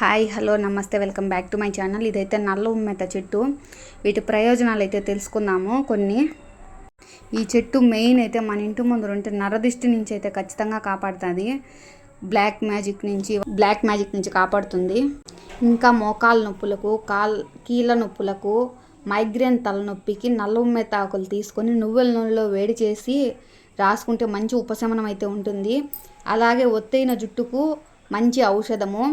Hi hello నమస్తే welcome back to my channel. ఇదైతే నల్ల ఉమ్మెత్త చెట్టు. వీటి ప్రయోజనాలు అయితే తెలుసుకుందాము కొన్ని. ఈ చెట్టు మెయిన్ అయితే మన ఇంటి ముందు ఉంటే నరదిష్టి నుంచి అయితే ఖచ్చితంగా కాపాడుతుంది. బ్లాక్ మ్యాజిక్ నుంచి బ్లాక్ మ్యాజిక్ నుంచి కాపాడుతుంది. ఇంకా మోకాల నొప్పులకు కాల్ కీళ్ళ నొప్పులకు మైగ్రేన్ తలనొప్పికి నల్ల ఉమ్మెత్త ఆకులు తీసుకొని నువ్వుల నూనెలో వేడి చేసి రాసుకుంటే మంచి ఉపశమనం అయితే ఉంటుంది. అలాగే ఒత్తైన జుట్టుకు మంచి ఔషధము.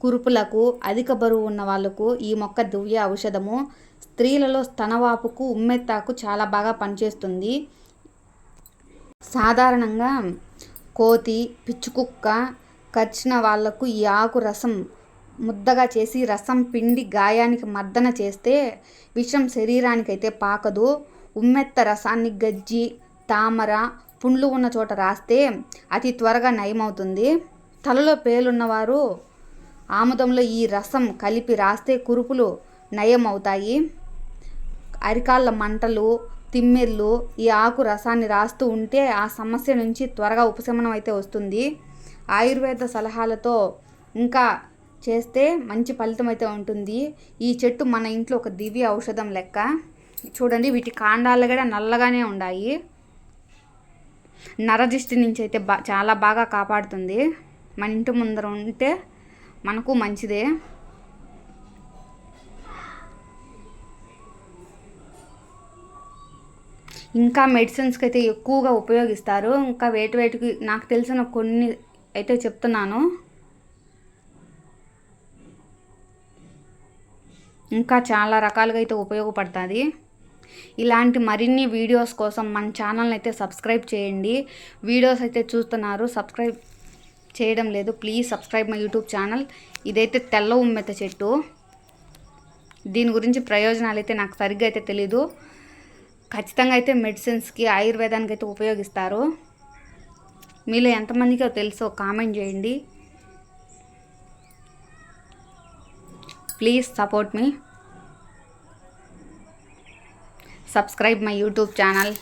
కురుపులకు అధిక బరువు ఉన్న వాళ్ళకు ఈ మొక్క దివ్య ఔషధము స్త్రీలలో స్తనవాపుకు ఉమ్మెత్తాకు చాలా బాగా పనిచేస్తుంది. సాధారణంగా కోతి పిచ్చుకుక్క కరిచిన వాళ్ళకు ఈ ఆకు రసం ముద్దగా చేసి రసం పిండి గాయానికి మర్దన చేస్తే విషం శరీరానికి అయితే పాకదు. ఉమ్మెత్త రసాన్ని గజ్జి తామర పుండ్లు ఉన్న చోట రాస్తే అతి త్వరగా నయమవుతుంది. తలలో పేలున్నవారు ఆముదంలో ఈ రసం కలిపి రాస్తే కురుపులు నయం అవుతాయి అరికాళ్ళ మంటలు తిమ్మిర్లు ఈ ఆకు రసాన్ని రాస్తూ ఉంటే ఆ సమస్య నుంచి త్వరగా ఉపశమనం అయితే వస్తుంది. ఆయుర్వేద సలహాలతో ఇంకా చేస్తే మంచి ఫలితం అయితే ఉంటుంది. ఈ చెట్టు మన ఇంట్లో ఒక దివ్య ఔషధం లెక్క. చూడండి వీటి కాండాలు కూడా నల్లగానే ఉన్నాయి నరదిష్టి నుంచి అయితే బా చాలా బాగా కాపాడుతుంది. మన ఇంటి ముందర ఉంటే మనకు మంచిదే. ఇంకా మెడిసిన్స్కి అయితే ఎక్కువగా ఉపయోగిస్తారు. ఇంకా వేటి వేటికి నాకు తెలిసిన కొన్ని అయితే చెప్తున్నాను. ఇంకా చాలా రకాలుగా అయితే ఉపయోగపడుతుంది. ఇలాంటి మరిన్ని వీడియోస్ కోసం మన ఛానల్ని అయితే సబ్స్క్రైబ్ చేయండి. వీడియోస్ అయితే చూస్తున్నారు. సబ్స్క్రైబ్ చేయడం లేదు. Please subscribe my YouTube channel ఇదైతే తెల్ల ఉమ్మెత చెట్టు. దీని గురించి ప్రయోజనాలు అయితే నాకు సరిగ్గా అయితే తెలీదు. ఖచ్చితంగా అయితే మెడిసిన్స్కి ఆయుర్వేదానికి అయితే ఉపయోగిస్తారు. మీలో ఎంతమందికో తెలుసో కామెంట్ చేయండి. Please support me subscribe my YouTube channel